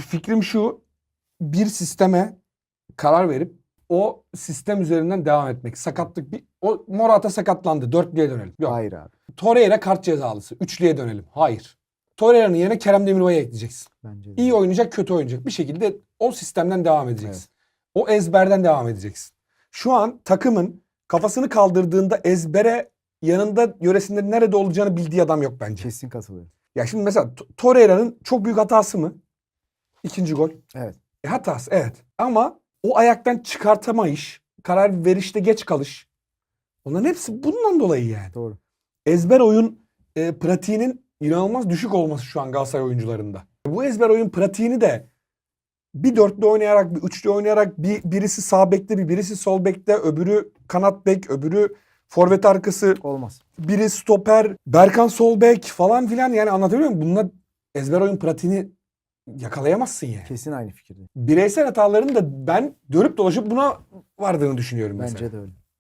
fikrim şu. Bir sisteme karar verip o sistem üzerinden devam etmek. Sakatlık bir o Morata sakatlandı. Dörtlüye dönelim. Yok. Hayır abi. Torreira kart cezalısı. Üçlüye dönelim. Hayır. Torreira'nın yerine Kerem Demirbay'ı ekleyeceksin. Bence de. İyi oynayacak, kötü oynayacak. Bir şekilde o sistemden devam edeceksin. O ezberden devam edeceksin. Şu an takımın kafasını kaldırdığında ezbere yanında yöresinde nerede olacağını bildiği adam yok bence. Kesin katılıyorum. Ya şimdi mesela Torreira'nın çok büyük hatası mı? İkinci gol. Evet. E, hatası evet. Ama o ayaktan çıkartamayış, karar verişte geç kalış. Onların hepsi bundan dolayı yani. Doğru. Ezber oyun e, pratiğinin inanılmaz düşük olması şu an Galatasaray oyuncularında. Bu ezber oyun pratiğini de bir dörtlü oynayarak, bir üçlü oynayarak bir birisi sağ bekte, bir birisi sol bekte, öbürü kanat bek, öbürü forvet arkası, Olmaz. biri stoper, Berkan sol bek falan filan yani anlatabiliyor muyum? Bununla ezber oyun pratiğini yakalayamazsın yani. Kesin aynı fikirde. Bireysel hataların da ben dönüp dolaşıp buna vardığını düşünüyorum mesela. Bence de öyle.